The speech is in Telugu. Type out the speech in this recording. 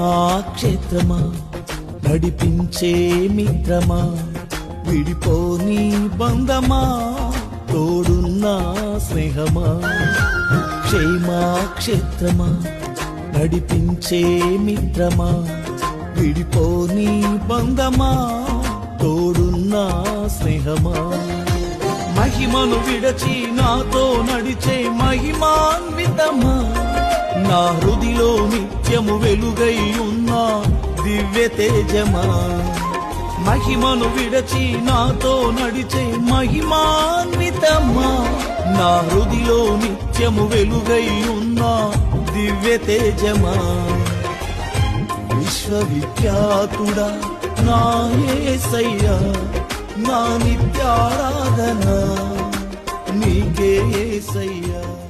క్షేమాక్షేత్రమా నడిపించే మిత్రమా? విడిపోని బంధమా? తోడున్న స్నేహమా? క్షేమాక్షేత్రమా నడిపించే మిత్రమా? విడిపోని బంధమా? తోడున్న స్నేహమా? మహిమను విడచి నాతో నడిచే మహిమాన్వితమా? నా హృదిలో నిత్యము వెలుగై ఉన్నా దివ్య తేజమా. మహిమను విడచి నాతో నడిచే మహిమాన్వితమా. నా హృదిలో నిత్యము వెలుగై ఉన్నా దివ్య తేజమా. విశ్వవిఖ్యాతుడా నా యేసయ్యా నా నిత్యారాధన. నీకే ఏసయ్యా.